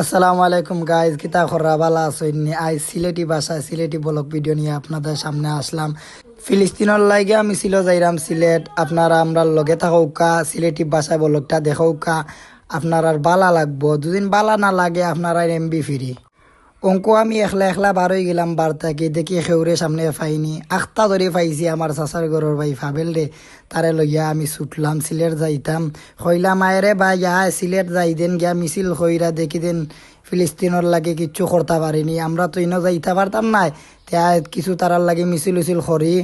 আসসালামু আলাইকুম গাইজ কিতা খরা বালা আসইনি আই সিলেটি ভাষায় সিলেটি ব্লক ভিডিও নিয়ে আপনাদের সামনে আসলাম। ফিলিস্তিনের লাইগে আমি ছিল, যাইরাম সিলেট। আপনারা, আমরা লগে থাকুকা, সিলেটি ভাষায় দেখো কা আপনার আর বালা লাগবো। দুদিন বালা না লাগে, আপনারা এমবি ফিরি অঙ্ক আমি একলা একলা বার হয়ে গেলাম বার থাকি, দেখি খেউরে সামনে পাইনি আখতা ধরে পাইছি আমার চাচার ঘরের ভাই ফাবেল রে তারে লইয়া আমি ছুটলাম সিলেট যাইতাম। হইলাম আয়রে বা ইয়া সিলেট যাই দেন, গিয়া মিছিল হইরা দেখি দেন ফিলিস্তিনের লাগে কিচ্ছু করতে পারিনি আমরা তো ইনো যাইতে পারতাম নাই তে কিছু তারার লাগে মিছিল উছিল করি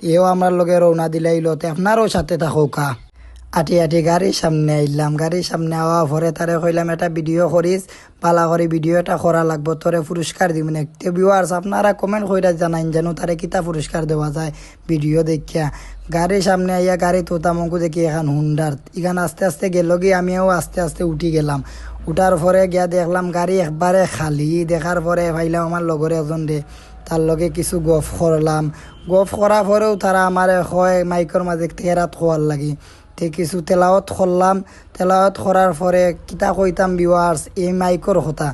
এও আমার লগে রওনা দিলাইল তে আপনারও সাথে থাকুকা। আটি আটি গাড়ির সামনে আইলাম গাড়ির সামনে আওয়া পরে তারে কইলাম, এটা ভিডিও করিস, পালা করে ভিডিও এটা করা লাগবো, তোরে পুরস্কার দিব না ভিউয়ার্স আপনারা কমেন্ট কইরা জানাইন যেন তারে কিতা পুরস্কার দেওয়া যায় ভিডিও দেখিয়া। গাড়ির সামনে আইয়া গাড়ি তোতামঙ্কু দেখি এখন হুন্ডার, ইখান আস্তে আস্তে গেল গিয়ে আমিও আস্তে আস্তে উঠি গেলাম। উঠার পরে গিয়া দেখলাম গাড়ি একবারে খালি, দেখার পরে ভাইলাম আমার লগর একজন রে তার লগে কিছু গফ করলাম। গফ করার পরেও তারা আমার হয় মাইকর মাঝে তেরাত খোয়ার লাগি। তে কিছু তেলাওয়াত করলাম। তেলাওয়াত করার পরে কিতা কইতাম বিওয়ার্স এই মাইকর কথা।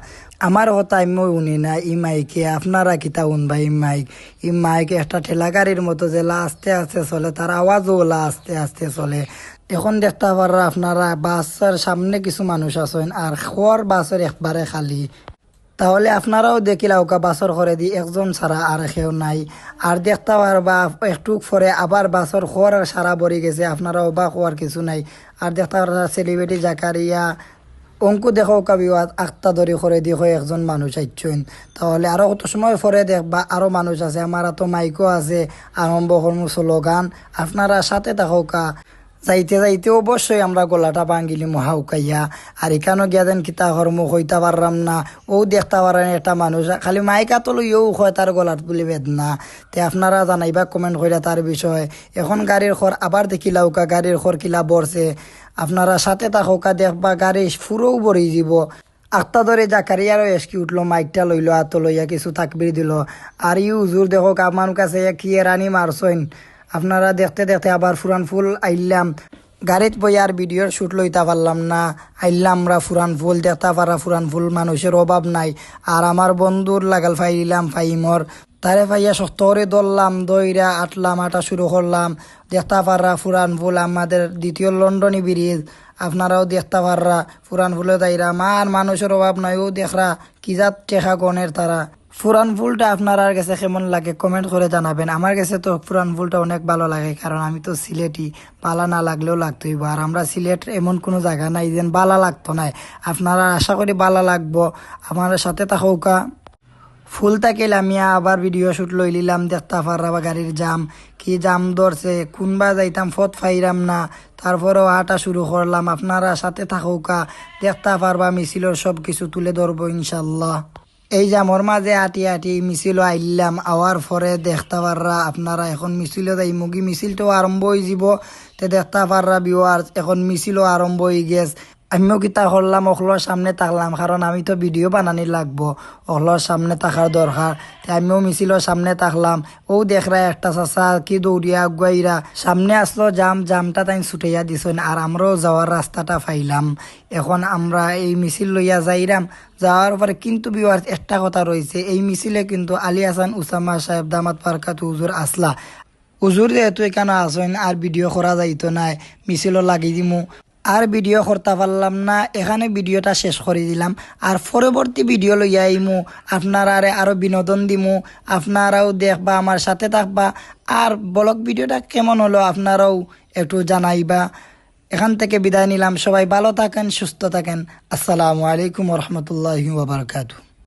আমার কথা মই উনি না ই মাইকে আপনারা কিতা উনবা ই মাইক ই মাইক একটা ঠেলা গাড়ির মতো যেলা আস্তে আস্তে চলে তার আওয়াজও ওলা আস্তে আস্তে চলে। এখন দেখতে পারা আপনারা বাসের সামনে কিছু মানুষ আছেন, আর খোয়ার বাসের একবারে খালি। তাহলে আপনারাও দেখিলা ওকা বাসর করে দি একজন ছাড়া আর কেউ নাই। আর দেখতে পারবা একটু পরে আবার বাসর খোয়ার সারা ভরে গেছে আপনারা বা হওয়ার কিছু নাই। আর দেখতে পারবা সেলিব্রিটি জাকারিয়া অঙ্কু দেখো কাবিওয়াত আখতা ধরে করে দি হয় একজন মানুষ আইছেন তাহলে আরও কত সময় পরে দেখবা আরও মানুষ আছে আমার তো মাইকও আছে আরম্ভ কর্ম স্লোগান আপনারা সাথে থাকো কা। যাইতে যাইতে অবশ্যই আমরা গলাটা ভাঙ্গিলি মহাউকাইয়া আর এখানেও গিয়া দেন কিতা কর্ম হইতে পারলাম না। ও দেখতে পারেন একটা মানুষ। খালি মাইকা তো লইও হয় তার গলাত বলে বেদনা। তে আপনারা জানাইবা, কমেন্ট কইরা তার বিষয়। এখন গাড়ির খর আবার দেখিলা উকা গাড়ির খর কিলা বরছে আপনারা সাথে থাকা দেখবা, গাড়ি ফুরও বরি যাব আটটা ধরে জাকারিয়ারও এসকি উঠল, মাইকটা লইলো আত লইয়া কিছু তাকবির দিল। আর ইউ হুজুর দেখো আমার কাছে কি রানি মারছইন আপনারা দেখতে দেখতে আবার ফুরান ফুল আইলাম। গাড়িত বই আর ভিডিওর শুট লইতে পারলাম না। আইলাম আমরা ফুরান ফুল, দেখতে পারা ফুরান ফুল, মানুষের অভাব নাই। আর আমার বন্ধুর লাগাল ফাইলাম ফাইমর। তারে ফাইয়া শক্ত করে ধরলাম, দইরা আটলাম, আটা শুরু করলাম। দেখতে পাররা ফুরান ফুল, আমাদের দ্বিতীয় লন্ডনী ব্রিজ। আপনারাও দেখতে পাররা ফুরান ফুলে তাইরা মার মানুষের অভাব নাই, ও দেখরা। কি জাত টেকা গণের তারা। ফুরান ফুলটা আপনার আর কাছে কেমন লাগে কমেন্ট করে জানাবেন। আমার কাছে তো ফুরান ফুলটা অনেক ভালো লাগে, কারণ আমি তো সিলেটি পালা না লাগলেও লাগতোই আর আমরা সিলেট এমন কোনো জায়গা নাই যেন বালা লাগতো নাই। আপনারা আশা করি বালা লাগবো। আমার সাথে থাকুকা। ফুল থাকিল আমি আবার ভিডিও শুট লই লিলাম দেখতে পাররা বা গাড়ির জাম কি জাম ধরছে কোনবা যাইতাম, ফত ফাইরাম না। তারপরেও আটা শুরু করলাম। আপনারা সাথে থাকুকা, দেখতে পারবা মিছিলের সব কিছু তুলে ধরবো ইনশাল্লাহ। এই জামর মাঝে আটি আটি মিছিল আইলাম, আওয়ার পরে দেখতে পাররা আপনারা এখন মিছিল যাই মুগি মিছিলটাও আরম্ভ হয়ে যাব। তে দেখতে পাররা বিওয়ার এখন মিছিলও আরম্ভ হয়ে গেছে। আমিও কিতা করলাম অখলোর সামনে থাকলাম কারণ আমি তো ভিডিও বানানি লাগবো। অখলোর সামনে থাকার দরকার আমিও মিছিলের সামনে থাকলাম ও দেখরা একটা চাষা কি দৌড়িয়া আগুয়াইরা সামনে আসলো জাম জামটা তাই ছুটাইয়া দিছেন আর আমরাও যাওয়ার রাস্তাটা পাইলাম এখন আমরা এই মিছিল লইয়া যাইরাম যাওয়ার পরে কিন্তু বিওয়ার একটা কথা রয়েছে এই মিছিলে কিন্তু আলী হাসান উসামা সাহেব দামাত পারকাত হুজুর আসলা হুজুর যেহেতু এখানে আসেন আর ভিডিও করা যাইতো নাই। মিছিলও লাগি দিমু। আর ভিডিও করতে পারলাম না, এখানে ভিডিওটা শেষ করে দিলাম। আর পরবর্তী ভিডিও লইয়া আইমু আপনারা আরও বিনোদন দিমু, আপনারাও দেখবা, আমার সাথে থাকবা। আর ব্লগ ভিডিওটা কেমন হলো আপনারাও একটু জানাইবা। এখান থেকে বিদায় নিলাম, সবাই ভালো থাকেন, সুস্থ থাকেন। আসসালামু আলাইকুম রহমতুল্লাহ বাবরকাতু